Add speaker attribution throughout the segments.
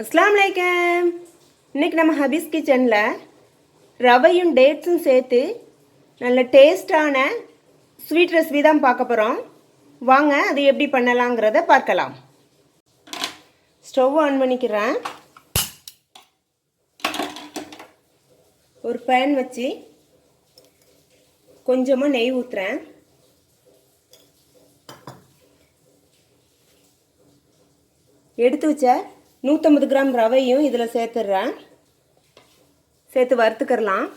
Speaker 1: அஸ்லாம் வலைக்கம் இன்னைக்கு நம்ம ஹபீஸ் கிச்சனில் ரவையும் டேட்ஸும் சேர்த்து நல்ல டேஸ்டான ஸ்வீட் ரெசிபி தான் பார்க்க போகிறோம் வாங்க அது எப்படி பண்ணலாங்கிறத பார்க்கலாம். ஸ்டவ் ஆன் பண்ணிக்கிறேன். ஒரு பேன் வச்சு கொஞ்சமாக நெய் ஊற்றுறேன் எடுத்து வச்ச நூற்றம்பது கிராம் ரவையும் இதில் சேர்த்துடுறேன் சேர்த்து வறுத்துக்கிறலாம்.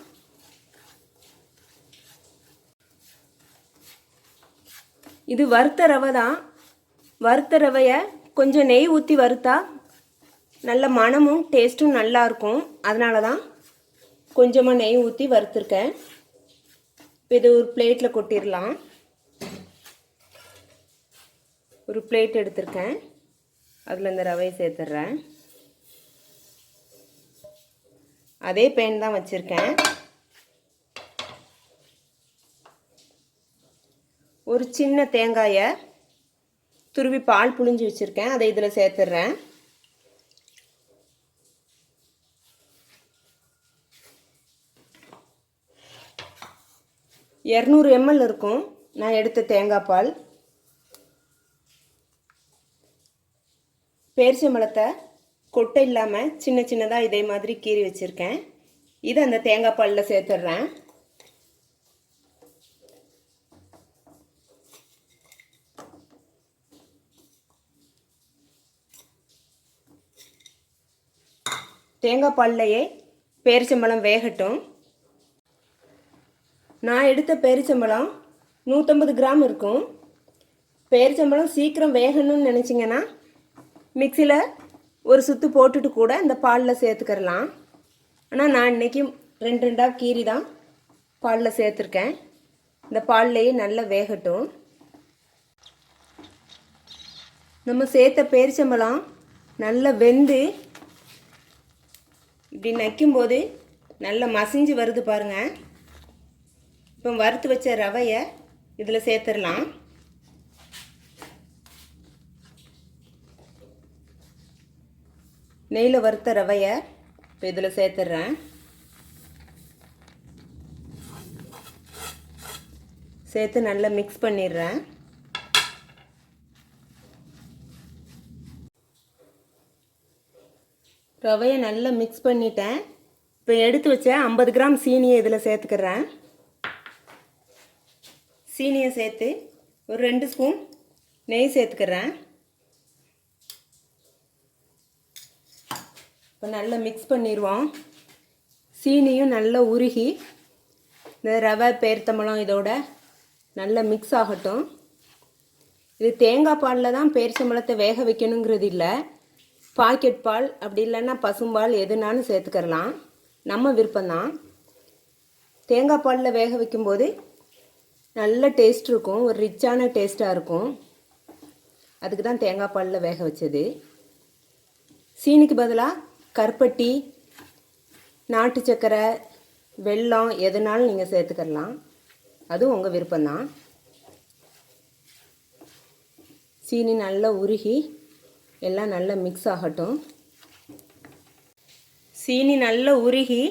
Speaker 1: இது வறுத்த ரவை தான். வறுத்த ரவையை கொஞ்சம் நெய் ஊற்றி வறுத்தா நல்ல மணமும் டேஸ்ட்டும் நல்லாயிருக்கும் அதனால தான் கொஞ்சமாக நெய் ஊற்றி வறுத்துருக்கேன். இப்போ இது ஒரு பிளேட்டில் கொட்டிடலாம். ஒரு பிளேட் எடுத்திருக்கேன். அதில் இந்த ரவையை சேர்த்துட்றேன் அதே பேன் தான் வச்சுருக்கேன். ஒரு சின்ன தேங்காயை துருவி பால் புழிஞ்சு வச்சுருக்கேன். அதை இதில் சேர்த்துட்றேன் இரநூறு எம்எல் இருக்கும். நான் எடுத்த தேங்காய் பால். பேரிச்சம்பழத்தை கொட்டை இல்லாமல் சின்ன சின்னதாக இதே மாதிரி கீறி வச்சுருக்கேன். இதை அந்த தேங்காய் பாலில் சேர்த்துட்றேன். தேங்காய் பால்லையே பேரிச்சம்பழம் வேகட்டும். நான் எடுத்த பேரிச்சம்பழம் நூற்றம்பது கிராம் இருக்கும். பேரிச்சம்பழம் சீக்கிரம் வேகணும்னு நினச்சிங்கன்னா மிக்சியில் ஒரு சுத்து போட்டுட்டு கூட இந்த பாலில் சேர்த்துக்கிறலாம். ஆனால் நான் இன்றைக்கி ரெண்டு ரெண்டாக கீரி தான் பாலில் சேர்த்துருக்கேன். இந்த பால்லையே நல்லா வேகட்டும். நம்ம சேர்த்த பேரிச்சம்பழம் நல்லா வெந்து இப்படி நைக்கும்போது நல்லா மசிஞ்சு வருது பாருங்கள் இப்போ வறுத்து வச்ச ரவையை இதில் சேர்த்துடலாம் நெய்யில் வறுத்த ரவையை இப்போ இதில் சேர்த்துட்றேன் சேர்த்து நல்லா மிக்ஸ் பண்ணிடுறேன். ரவையை நல்லா மிக்ஸ் பண்ணிட்டேன். இப்போ எடுத்து வச்ச ஐம்பது கிராம் சீனியை இதில் சேர்த்துக்கிறேன். சீனியை சேர்த்து ஒரு ரெண்டு ஸ்பூன் நெய் சேர்த்துக்கிறேன். இப்போ நல்லா மிக்ஸ் பண்ணிடுவோம் சீனியும் நல்லா உருகி இந்த ரவை பேர்த்தம்பழம் இதோட நல்லா மிக்ஸ் ஆகட்டும். இது தேங்காய் பாலில் தான் பேரிச்சம்பழத்தை வேக வைக்கணுங்கிறது இல்லை. பாக்கெட் பால் அப்படி இல்லைன்னா பசும்பால் எதுனாலும் சேர்த்துக்கிறலாம். நம்ம விருப்பம்தான். தேங்காய் பாலில் வேக வைக்கும்போது நல்ல டேஸ்ட் இருக்கும் ஒரு ரிச்சான டேஸ்ட்டாக இருக்கும். அதுக்கு தான் தேங்காய் பாலில் வேக வச்சது. சீனிக்கு பதிலாக கருப்பட்டி நாட்டு சக்கரை வெல்லம் எதுனாலும் நீங்கள் சேர்த்துக்கலாம் அதுவும் உங்கள் விருப்பம்தான். சீனி நல்லா உருகி எல்லாம் நல்லா மிக்ஸ் ஆகட்டும். சீனி நல்லா உருகி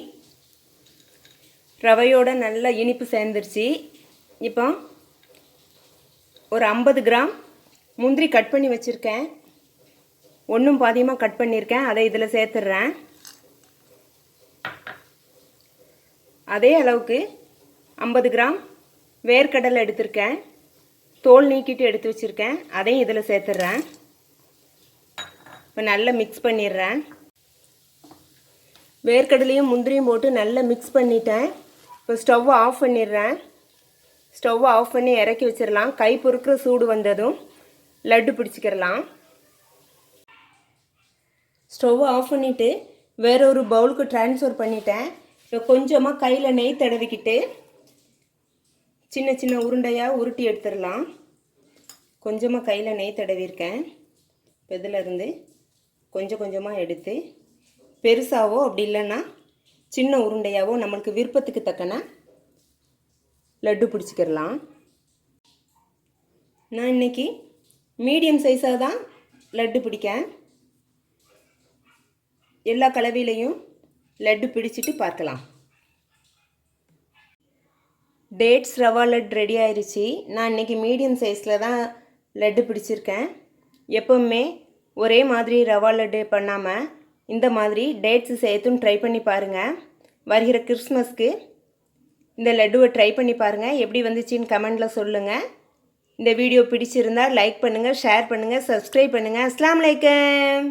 Speaker 1: ரவையோட நல்லா இனிப்பு சேர்ந்துருச்சு. இப்போ ஒரு ஐம்பது கிராம் முந்திரி கட் பண்ணி வச்சுருக்கேன். ஒன்றும் பாதியமாக கட் பண்ணியிருக்கேன் அதை இதில் சேர்த்துட்றேன். அதே அளவுக்கு ஐம்பது கிராம் வேர்க்கடலை எடுத்திருக்கேன். தோல் நீக்கிட்டு எடுத்து வச்சுருக்கேன். அதையும் இதில் சேர்த்துட்றேன். இப்போ நல்லா மிக்ஸ் பண்ணிடுறேன். வேர்க்கடலையும் முந்திரியும் போட்டு நல்லா மிக்ஸ் பண்ணிட்டேன். இப்போ ஸ்டவ்வை ஆஃப் பண்ணிடுறேன். ஸ்டவ்வை ஆஃப் பண்ணி இறக்கி வச்சிடலாம். கை பொறுக்கிற சூடு வந்ததும் லட்டு பிடிச்சிக்கிறலாம். ஸ்டவ்வை ஆஃப் பண்ணிவிட்டு வேற ஒரு பவுலுக்கு ட்ரான்ஸ்ஃபர் பண்ணிட்டேன். இப்போ கொஞ்சமாக கையில் நெய் தடவிக்கிட்டு சின்ன சின்ன உருண்டையாக உருட்டி எடுத்துடலாம். கொஞ்சமாக கையில் நெய் தடவிருக்கேன் இப்போ இதில் கொஞ்சம் கொஞ்சமாக எடுத்து பெருசாவோ அப்படி இல்லைன்னா சின்ன உருண்டையாவோ நம்மளுக்கு விருப்பத்துக்கு தக்கன லட்டு பிடிச்சிக்கிறலாம் நான் இன்னைக்கு மீடியம் சைஸாக தான் லட்டு பிடிக்கேன். எல்லா கலவையிலையும் லட்டு பிடிச்சிட்டு பார்க்கலாம். டேட்ஸ் ரவா லட் ரெடி ஆயிடுச்சு நான் இன்றைக்கி மீடியம் சைஸில் தான் லட்டு பிடிச்சிருக்கேன். எப்பவுமே ஒரே மாதிரி ரவா லட்டு பண்ணாமல் இந்த மாதிரி டேட்ஸ் சேர்த்தும் ட்ரை பண்ணி பாருங்கள் வருகிற கிறிஸ்மஸ்க்கு இந்த லட்டுவை ட்ரை பண்ணி பாருங்கள் எப்படி வந்துச்சுன்னு கமெண்டில் சொல்லுங்கள் இந்த வீடியோ பிடிச்சிருந்தால் லைக் பண்ணுங்கள் ஷேர் பண்ணுங்கள் சப்ஸ்கிரைப் பண்ணுங்கள் அஸ்லாம் வலைக்கம்